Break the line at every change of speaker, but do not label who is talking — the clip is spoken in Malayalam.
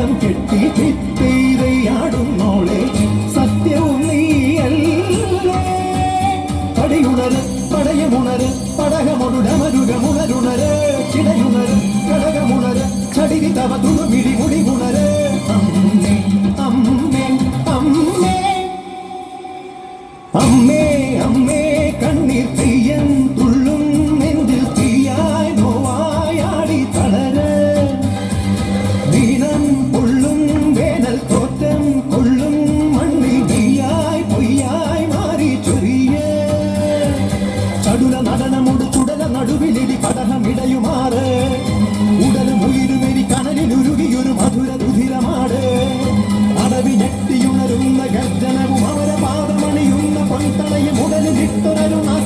കാലം കെട്ടി ചിത്തിരയാടുന്നോളെ സത്യവും നീയല്ലേ. പടിയുണര് പടയമുണര് പടകമൊടുടമരുകമുണരുണര് കിടയുണര് കടക Víctor era una